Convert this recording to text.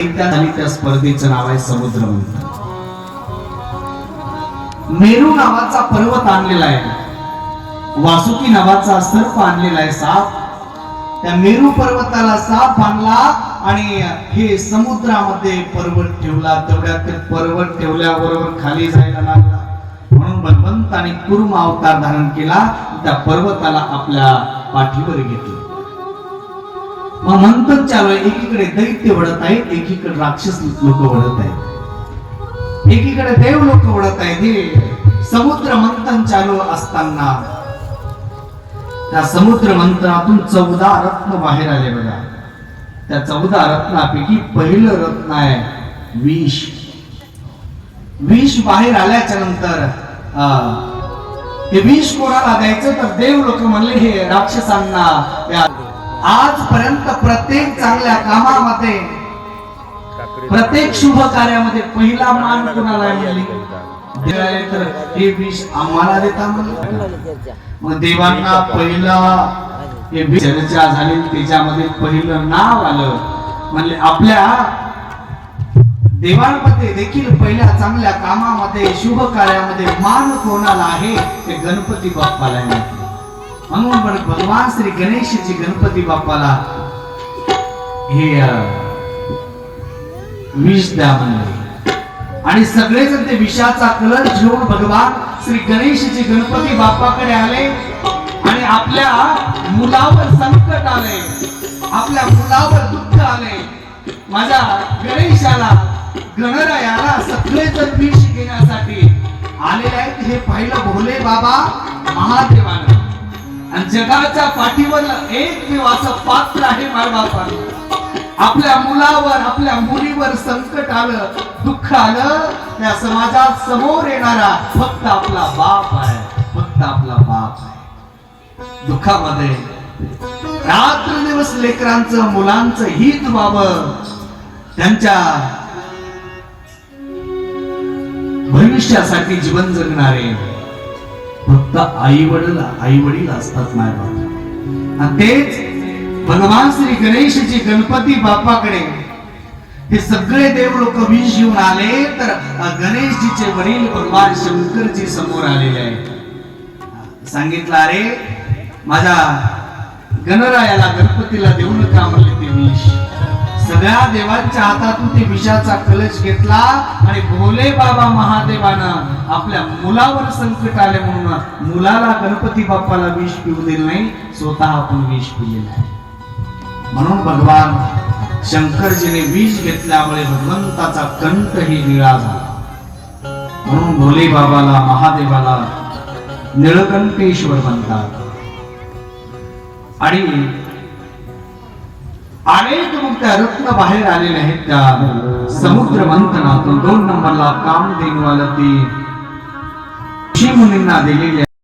त्या त्या स्पर्धेचं नाव आहे समुद्र मंथन. मेरू नावाचा पर्वत आणलेला आहे. वासुकी नावाचा सर्प आणलेला आहे साप. त्या मेरू पर्वताला साप बांधला आणि हे समुद्रामध्ये पर्वत ठेवला. तेवढ्यात ते पर्वत ठेवल्याबरोबर खाली जायला लागला. म्हणून बलवंताने कुर्म अवतार धारण केला. त्या पर्वताला आपल्या पाठीवर घेतलं. मग म्हणतात चालू एकीकडे दैत्य वडत आहेत एकीकडे राक्षस लोक वडत आहेत. एकीकडे देव लोक वडत आहेत. हे समुद्र मंथन चालू असताना त्या समुद्र मंथनातून चौदा रत्न बाहेर आले बघा. त्या चौदा रत्नापैकी पहिलं रत्न आहे विष. विष बाहेर आल्याच्यानंतर हे विष कोणाला द्यायचं? तर देव लोक म्हणले हे राक्षसांना या आजपर्यंत प्रत्येक चांगल्या कामामध्ये प्रत्येक शुभ कार्यामध्ये पहिला मान कुणाला मिळाली तर हे विष आम्हाला देता मग देवांना पहिला हे विष चर्चा झाली त्याच्यामध्ये पहिलं नाव आलं. म्हणजे आपल्या देवांमध्ये देखील पहिल्या चांगल्या कामामध्ये शुभ कार्यामध्ये मान कोणाला आहे? ते गणपती बाप्पाला आहे. म्हणून पण भगवान श्री गणेशजी गणपती बाप्पाला हे विष द्या म्हणले. आणि सगळेजण ते विषाचा कलर घेऊन भगवान श्री गणेशजी गणपती बाप्पाकडे आले आणि आपल्या मुलावर संकट आले. आपल्या मुलावर दुःख आले. माझ्या गणेशाला गणरायाला सगळेजण विष घेण्यासाठी आलेले आहेत. हे पाहिलं भोले बाबा महादेवानं. जगाच्या पाठीवर एक देव असं पात्र आहे बाळबापानं आपल्या मुलावर आपल्या मुलीवर संकट आलं दुःख आलं त्या समाजात समोर येणारा फक्त आपला बाप आहे फक्त आपला बाप आहे. दुःखामध्ये रात्र दिवस लेकरांचं मुलांचं हित व्हावं. त्यांच्या भविष्यासाठी जीवन जगणारे फक्त आई वडील आई वडील असतात माय बाबा आणि तेच भगवान श्री गणेशजी गणपती बाप्पाकडे हे सगळे देव लोक विष घेऊन आले तर गणेशजीचे वडील भगवान शंकरजी समोर आलेले आहे सांगितलं अरे माझ्या गणरायाला गणपतीला देऊ नका म्हणले ते विष सगळ्या देवांच्या हातातून ते विषाचा कलश घेतला आणि भोले बाबा महादेवानं आपल्या मुलावर संकट आले म्हणून मुलाला गणपती बाप्पाला विष पिऊ दिलं नाही स्वतः आपण विष पिलेलं आहे. म्हणून भगवान शंकरजीने विष घेतल्यामुळे भगवंताचा कंठही निळा झाला. म्हणून भोले बाबाला महादेवाला निळकंठेश्वर म्हणतात. आणि अनेक मग त्या रत्न बाहेर आलेले आहेत त्या समुद्र मंथनातून दोन नंबरला काम देणवाला ती. ऋषी दिलेली दिलेले